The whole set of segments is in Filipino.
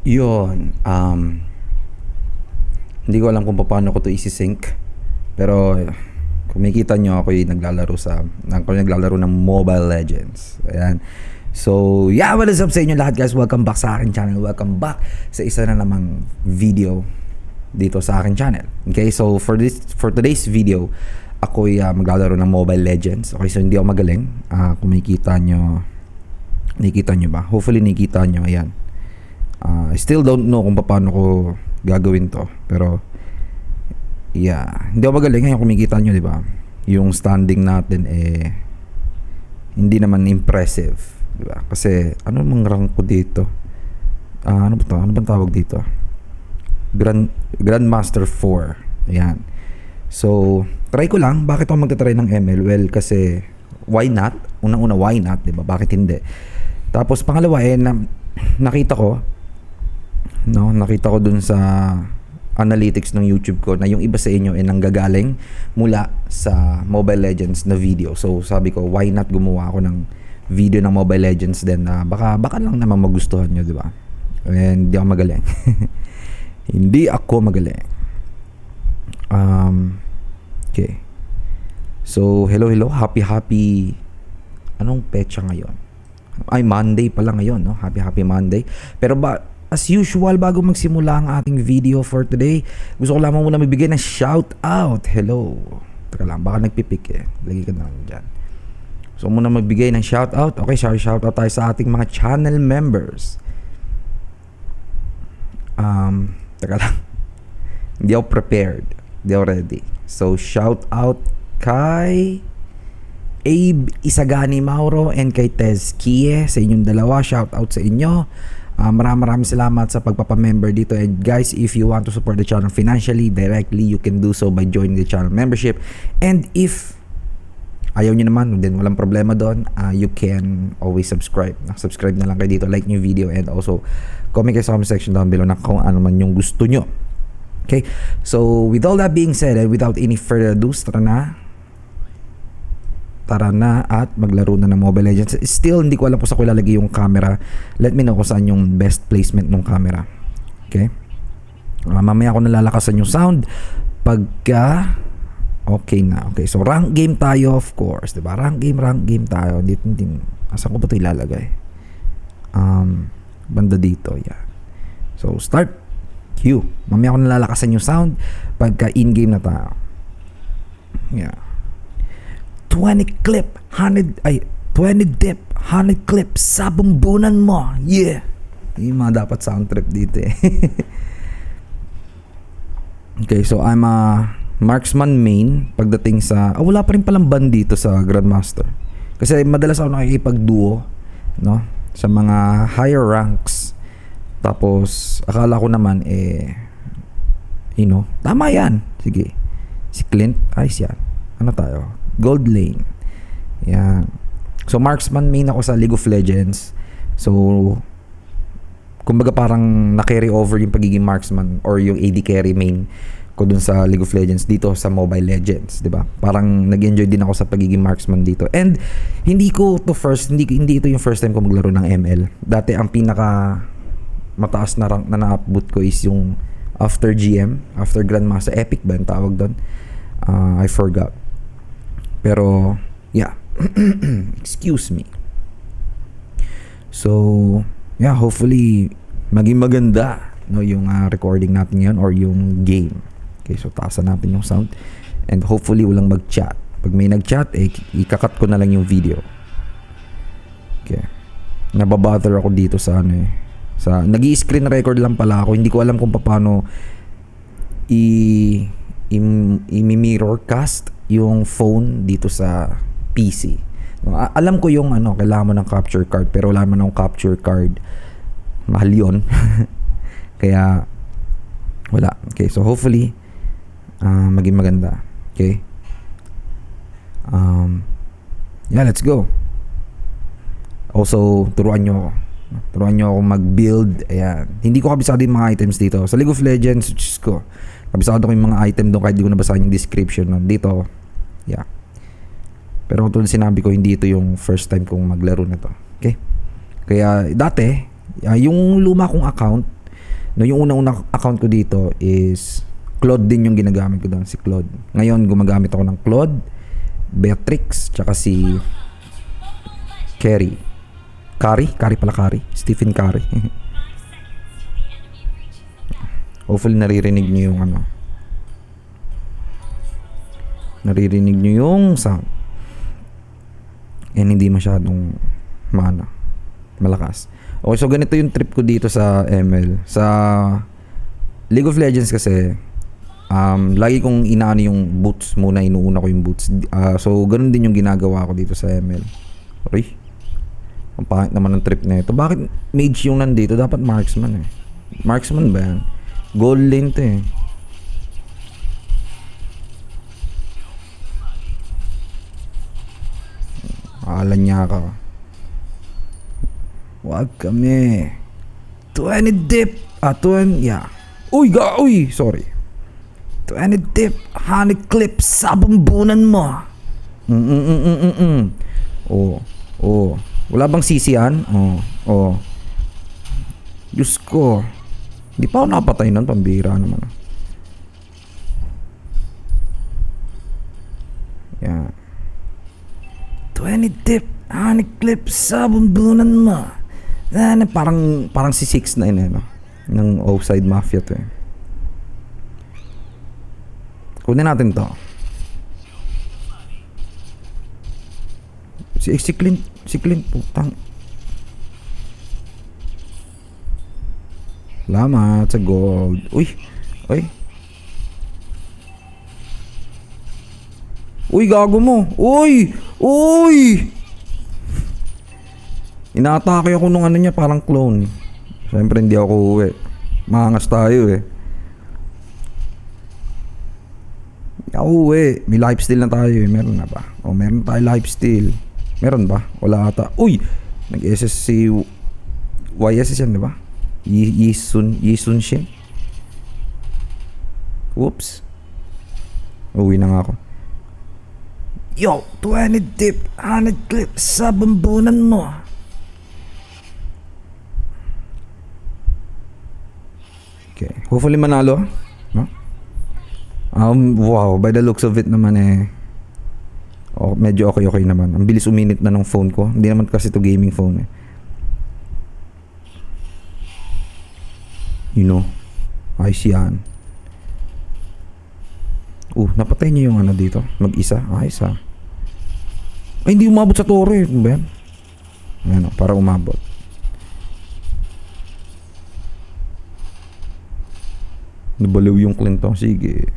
Yun, um, hindi ko alam kung paano ko to isi-sync. Pero, kung makikita nyo, ako yung naglalaro sa, ako yung naglalaro ng Mobile Legends. Ayan. So, yeah, what is up sa inyo lahat guys? Welcome back sa akin channel. Welcome back sa isa na namang video dito sa akin channel. Okay, so for this for today's video, ako ay uh, maglalaro ng Mobile Legends. Okay, so hindi ako magaling. Uh, kung makikita nyo, nakikita nyo ba? Hopefully nakikita nyo, ayan. Uh, I still don't know kung paano ko gagawin to. Pero, yeah. Hindi ako magaling. Ngayon kumikita nyo, di ba? Yung standing natin, eh, hindi naman impressive. Di ba? Kasi, ano mang rank ko dito? Ah, ano ba to? Ano bang tawag dito? Grand, Grandmaster 4. Ayan. So, try ko lang. Bakit ako magta-try ng ML? Well, kasi, why not? Unang-una, why not? Di ba? Bakit hindi? Tapos, pangalawa, eh, na, nakita ko, no nakita ko dun sa analytics ng YouTube ko na yung iba sa inyo ay nanggagaling mula sa Mobile Legends na video. So sabi ko, why not gumawa ako ng video ng Mobile Legends din na baka baka lang naman magustuhan nyo, di ba? And hindi ako magaling. hindi ako magaling. Um, okay. So, hello, hello. Happy, happy. Anong petsa ngayon? Ay, Monday pala ngayon, no? Happy, happy Monday. Pero ba, As usual, bago magsimula ang ating video for today, gusto ko lamang muna magbigay ng shout out. Hello. Teka lang, baka nagpipik eh. Lagi ka na lang dyan. So muna magbigay ng shout out. Okay, sorry, shout out tayo sa ating mga channel members. Um, teka lang. Hindi ako prepared. Hindi ako ready. So shout out kay Abe Isagani Mauro and kay Tez Kie sa inyong dalawa. Shout out sa inyo. Uh, maraming maraming salamat sa pagpapamember dito. And guys, if you want to support the channel financially, directly, you can do so by joining the channel membership. And if ayaw nyo naman, then walang problema doon, uh, you can always subscribe. Subscribe na lang kayo dito, like nyo video, and also comment kayo sa comment section down below na kung ano man yung gusto nyo. Okay? So, with all that being said, and without any further ado, tara na tara na at maglaro na ng Mobile Legends. Still, hindi ko alam kung saan ko ilalagay yung camera. Let me know kung saan yung best placement ng camera. Okay? Uh, mamaya ako nalalakasan yung sound pagka okay na. Okay, so rank game tayo of course. Diba? Rank game, rank game tayo. Hindi, hindi, asan ko ba ito ilalagay? Um, banda dito, yeah. So, start. Q. Mamaya ako nalalakasan yung sound pagka in-game na tayo. Yeah. 20 clip, 100, ay, 20 dip, 100 clip sa bumbunan mo. Yeah. Yung mga dapat sound dito eh. okay, so I'm a marksman main pagdating sa, ah, wala pa rin palang ban dito sa Grandmaster. Kasi madalas ako nakikipag-duo, no? Sa mga higher ranks. Tapos, akala ko naman, eh, you know, tama yan. Sige. Si Clint, ayos yan. Ano tayo? Gold Lane. Yan. So, marksman main ako sa League of Legends. So, kumbaga parang na-carry over yung pagiging marksman or yung AD carry main ko dun sa League of Legends dito sa Mobile Legends, 'di ba? Parang nag-enjoy din ako sa pagiging marksman dito. And hindi ko to first, hindi hindi ito yung first time ko maglaro ng ML. Dati ang pinaka mataas na rank na naabot ko is yung after GM, after Grandmaster Epic ba yung tawag doon? Uh, I forgot. Pero, yeah. Excuse me. So, yeah, hopefully, maging maganda no, yung uh, recording natin ngayon or yung game. Okay, so taasan natin yung sound. And hopefully, walang mag-chat. Pag may nag-chat, eh, ikakat ko na lang yung video. Okay. Nababother ako dito sa ano eh. Sa, nag screen record lang pala ako. Hindi ko alam kung paano i, i, i-mirror cast yung phone dito sa PC. Alam ko yung ano, kailangan mo ng capture card pero wala mo ng capture card. Mahal yun. Kaya wala. Okay, so hopefully uh, maging maganda. Okay? Um, yeah, let's go. Also, turuan nyo ako. Turuan nyo ako mag-build. Ayan. Hindi ko kabisado yung mga items dito. Sa League of Legends, Diyos ko. Kabisado ko yung mga item doon kahit di ko nabasahin yung description. Dito, Yeah. Pero tulad sinabi ko, hindi ito yung first time kong maglaro nito. Okay? Kaya dati, uh, yung luma kong account, No, yung unang-unang account ko dito is Claude din yung ginagamit ko doon, si Claude. Ngayon, gumagamit ako ng Claude, Beatrix, tsaka si Carrie. Curry? Curry pala Curry. Stephen Curry. Hopefully naririnig niyo yung ano. Naririnig niyo yung sound. And hindi masyadong mana. Malakas. Okay, so ganito yung trip ko dito sa ML. Sa League of Legends kasi, um, lagi kong inaano yung boots muna, inuuna ko yung boots. Ah, so, ganun din yung ginagawa ko dito sa ML. Uy, ang pangit naman ng trip na ito. Bakit mage yung nandito? Dapat marksman eh. Marksman ba yan? Gold lane to eh. Akala niya ka. Wag kami. 20 dip. Ah, 20, yeah. Uy, ga, uy, sorry. 20 dip. Honey clip sa bumbunan mo. Mm, mm, mm, mm, mm, mm. Oh, oh. Wala bang sisian? Oh, oh. Diyos ko. Hindi pa ako napatay nun, pambira naman. Yan. 20 tip, honey clip sa bumbunan mo. Na, na, parang, parang si 6 na yun, eh, no? Ng offside mafia to eh. Kunin natin to. Si, si Clint, si Clint, putang. Salamat sa gold. Uy, uy. Uy, gago mo. Uy! Uy! Inaatake ako nung ano niya, parang clone. Siyempre hindi ako uuwi. Maangas tayo eh. Hindi ako uuwi. May lifesteal na tayo eh. Meron na ba? O meron tayo lifesteal. Meron ba? Wala ata. Uy! Nag-SS si... YSS yan, di ba? Yi Yisun... Yisun Shin? Whoops. Uwi na nga ako. Yo, 20 dip, 100 clip sa bambunan mo. Okay. Hopefully manalo. No? Um, wow, by the looks of it naman eh. Oh, medyo okay okay naman. Ang bilis uminit na ng phone ko. Hindi naman kasi to gaming phone eh. You know. Ayos yan. Uh, napatay niya yung ano dito. Mag-isa. Ayos ah. Ay, hindi umabot sa tore. Ano ba yan? Para umabot. Nabaliw yung Clinton. Sige.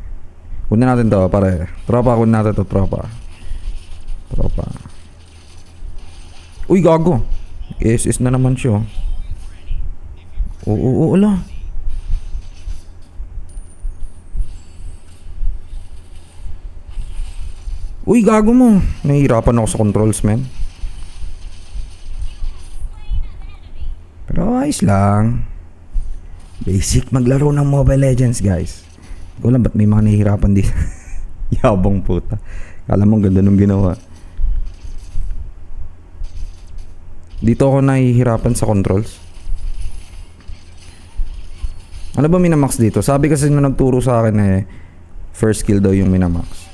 Kunin natin to, pare. Tropa, kunin natin to, tropa. Tropa. Uy, gago. SS na naman siya. Oo, oo, oo, ala. Uy, gago mo. Nahihirapan ako sa controls, man. Pero ayos lang. Basic maglaro ng Mobile Legends, guys. Hindi ko alam ba't may mga nahihirapan dito. Yabang puta. Kala mo ganda nung ginawa. Dito ako nahihirapan sa controls. Ano ba minamax dito? Sabi kasi nung nagturo sa akin eh, first skill daw yung minamax.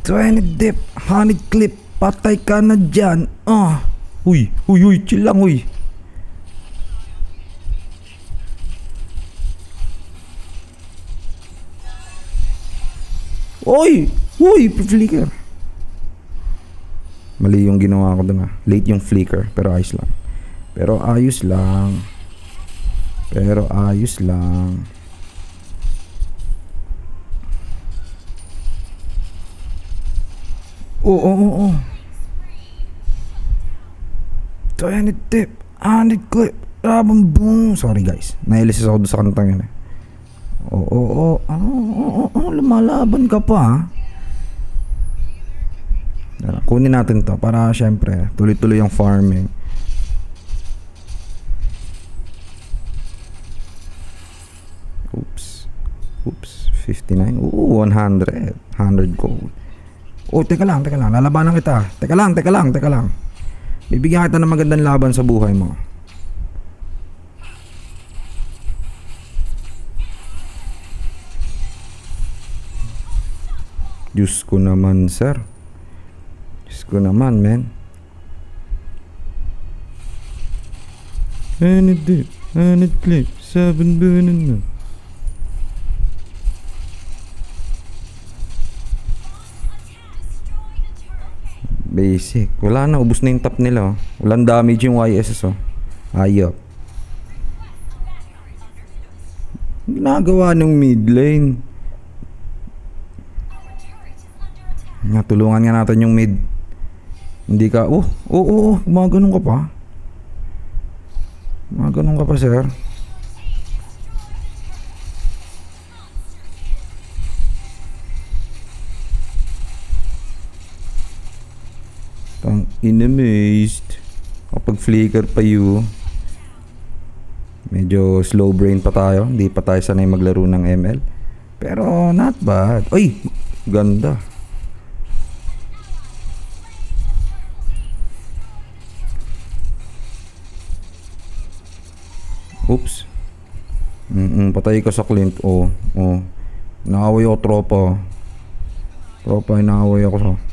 Twenty dip, honey clip, patay ka na dyan. Ah. Uy, uy, uy, chill lang, uy. Uy! Uy! Flicker. Mali yung ginawa ko dun ah. Late yung flicker. Pero ayos lang. Pero ayos lang. Pero ayos lang. oo, oo. 200 tip, 100 clip, rabang boom. Sorry guys, nailis ako sa kantang yun eh. Oo, oo, oo, oo, oo, lumalaban ka pa. Tara, kunin natin to para syempre tuloy-tuloy yung farming. Oops. Oops, 59. Ooh, 100. 100 gold. Oh, teka lang, teka lang. Lalabanan kita. Teka lang, teka lang, teka lang. Bibigyan kita ng magandang laban sa buhay mo. Diyos ko naman, sir. Diyos ko naman, men. Anit dip, anit clip, seven bunin Basic. Wala na, ubus na yung top nila. Oh. Walang damage yung YSS oh. Ayop. Ginagawa ng mid lane. Nga, tulungan nga natin yung mid. Hindi ka, oh, oo, oh, oh, gumaganon ka pa. Gumaganon ka pa, sir. Tang inimazed. Kapag flicker pa you. Medyo slow brain pa tayo. Hindi pa tayo sanay maglaro ng ML. Pero not bad. Uy! Ganda. Oops. Mm patay ka sa Clint. Oh, oh. Naaway ako tropa. Tropa, inaaway ako sa...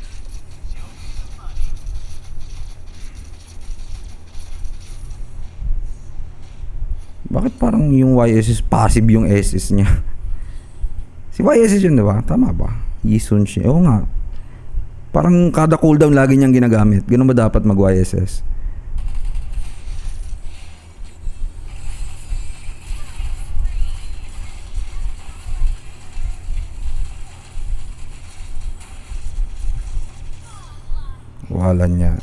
Bakit parang yung YSS passive yung SS niya? si YSS yun, di ba? Tama ba? Yisun siya. Oo nga. Parang kada cooldown lagi niyang ginagamit. Ganun ba dapat mag-YSS? Wala niya.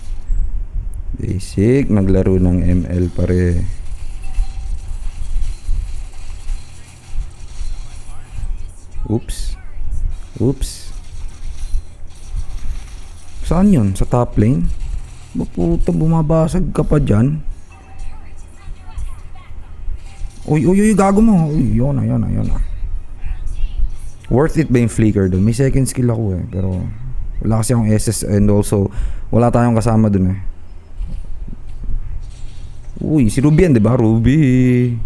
Basic, naglaro ng ML pare. Oops. Oops. Saan yun? Sa top lane? Puta, bumabasag ka pa dyan? Uy, uy, uy, gago mo. Uy, yun na, yun na, yun na. Worth it ba yung flicker doon? May second skill ako eh. Pero wala kasi akong SS and also wala tayong kasama doon eh. Uy, si Ruby yan, di ba? Ruby.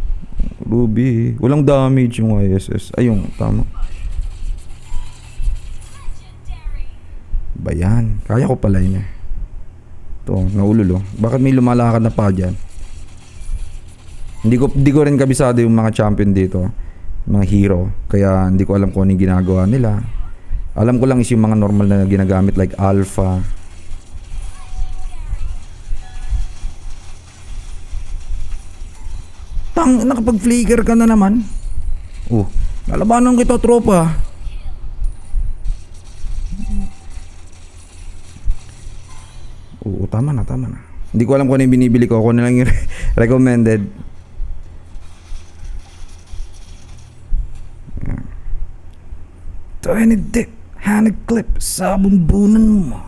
Ruby. Walang damage yung ISS. Ayun, tama. Bayan. Kaya ko pala yun eh. Ito, naululo. Bakit may lumalakad na pa dyan? Hindi ko, hindi ko rin kabisado yung mga champion dito. Mga hero. Kaya hindi ko alam kung ano yung ginagawa nila. Alam ko lang is yung mga normal na ginagamit like alpha. Tang, nakapag-flicker ka na naman. Oh, lalabanan kita tropa. Oo, tama na, tama na. Hindi ko alam kung ano yung binibili ko. Kung ano lang yung recommended. Tiny dip, hand clip, sabon-bunan mo.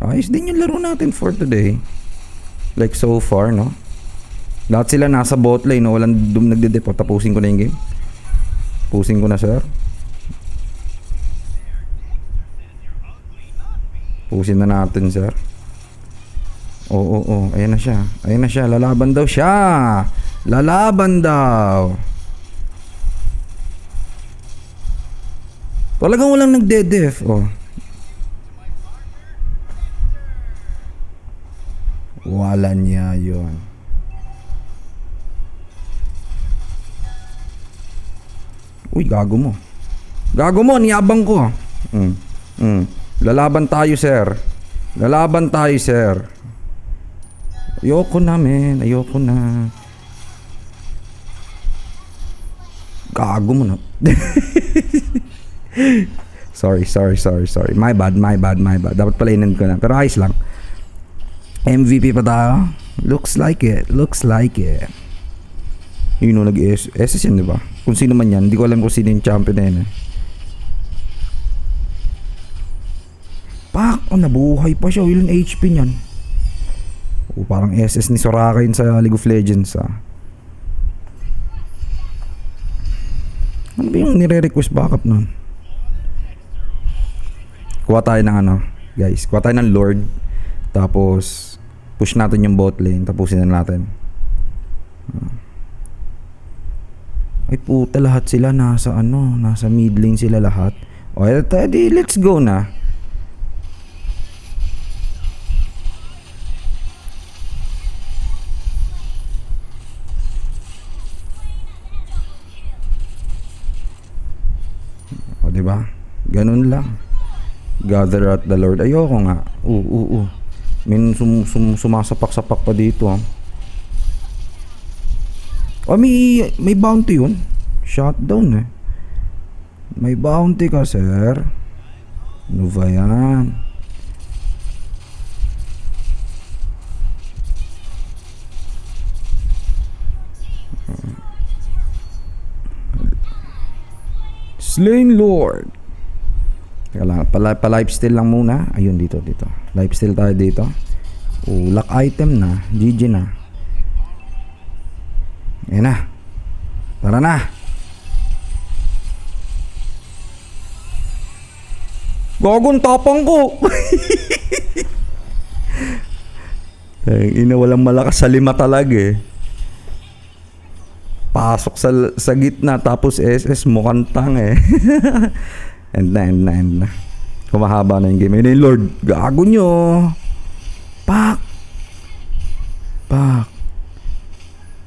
Ayos din yung laro natin for today. Like so far, no? Lahat sila nasa bot lane, no? Walang dum nagde-dep. O, Tapusin ko na yung game. Tapusin ko na, sir. Tapusin na natin, sir. Oo, oo, oo. Ayan na siya. Ayan na siya. Lalaban daw siya. Lalaban daw. Talagang walang nagde-def. Oh. Wala niya yon. Uy, gago mo. Gago mo, niyabang ko. Mm. Mm. Lalaban tayo, sir. Lalaban tayo, sir. Ayoko na, men. Ayoko na. Gago mo na. sorry, sorry, sorry, sorry. My bad, my bad, my bad. Dapat pala inan ko na. Pero ayos lang. MVP pa tayo. Looks like it. Looks like it. Yun know, nag-SS yan, di ba? Kung sino man yan. Hindi ko alam kung sino yung champion na yan. Eh. Pak! Oh, nabuhay pa siya. Ilan HP niyan? Oh, parang SS ni Soraka yun sa League of Legends, ah. Ano ba yung nire-request backup nun? Kuha tayo ng ano, guys. Kuha tayo ng Lord. Tapos, push natin yung bot lane. Tapusin na natin. Ah. Ay puta, lahat sila nasa ano, nasa mid lane sila lahat. O, edi, let's go na. O, di ba? Ganun lang. Gather at the Lord. Ayoko nga. Oo, oo, oo. Min sum, sum, sumasapak-sapak pa dito. ah. O, may, may bounty yun. Shutdown eh. May bounty ka, sir. Ano ba yan? Slain Lord. Teka lang, pala, pa lifesteal lang muna. Ayun dito, dito. Lifesteal tayo dito. Ulak item na. GG na. Ayan na. Tara na. Gagong tapang ko. Ay, ina walang malakas sa lima talaga eh. Pasok sa sa gitna tapos SS mukhang tang eh. end na, end na, end na. Kumahaba na yung game. Ayun na yung Lord. Gago nyo. Pak. Pak.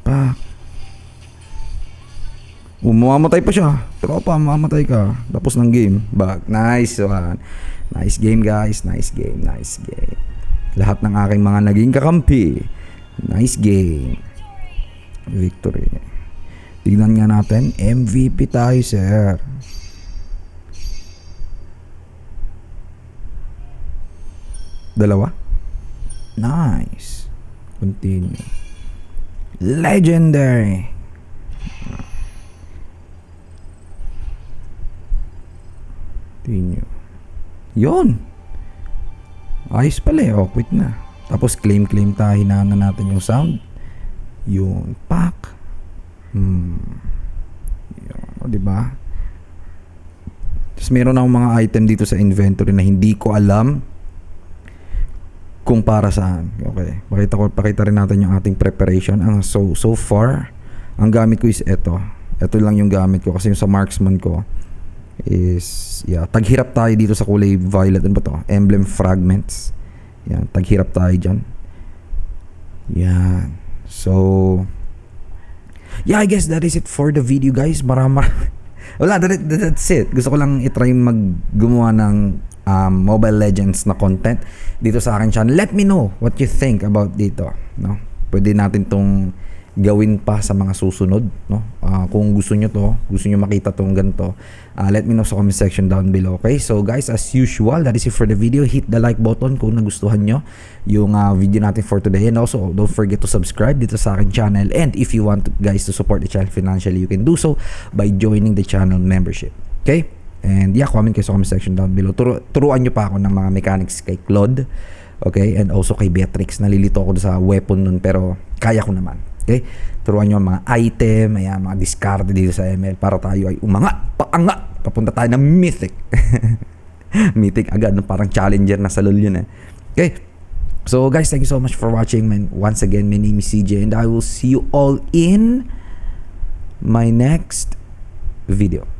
Pak. Umamatay pa siya. Tropa, mamamatay ka. Tapos ng game. Back. Nice one. Nice game guys. Nice game. Nice game. Lahat ng aking mga naging kakampi. Nice game. Victory. Tignan nga natin. MVP tayo, sir. Dalawa? Nice. Continue. Legendary. Continue. Yon. Ayos pala eh. Oh, quit na. Tapos claim-claim tayo. Hinahanan natin yung sound. Yun. Pak. Hmm. Yun. O, diba? Tapos meron akong mga item dito sa inventory na hindi ko alam kung para saan. Okay. Pakita ko pakita rin natin yung ating preparation. Ang so so far, ang gamit ko is ito. Ito lang yung gamit ko kasi yung sa marksman ko is yeah, taghirap tayo dito sa kulay violet. Ano ba to? Emblem fragments. Yan, taghirap tayo diyan. Yan. So Yeah, I guess that is it for the video, guys. Marama Wala, that, that- that's it. Gusto ko lang i-try mag gumawa ng um, Mobile Legends na content dito sa akin channel. Let me know what you think about dito, no? Pwede natin tong gawin pa sa mga susunod, no? Ah, kung gusto nyo to, gusto nyo makita tong ganito, ah, let me know sa comment section down below, okay? So guys, as usual, that is it for the video. Hit the like button kung nagustuhan nyo yung ah, video natin for today. And also, don't forget to subscribe dito sa akin channel. And if you want guys to support the channel financially, you can do so by joining the channel membership. Okay? And yeah, comment kayo sa comment section down below. Turo, turuan nyo pa ako ng mga mechanics kay Claude. Okay? And also kay Beatrix. Nalilito ako sa weapon nun pero kaya ko naman. Okay? Turuan nyo ang mga item, ayan, mga discard dito sa ML para tayo ay umanga, paanga, papunta tayo ng mythic. mythic agad, no? parang challenger na sa LoL yun eh. Okay? So guys, thank you so much for watching. Man, once again, my name is CJ and I will see you all in my next video.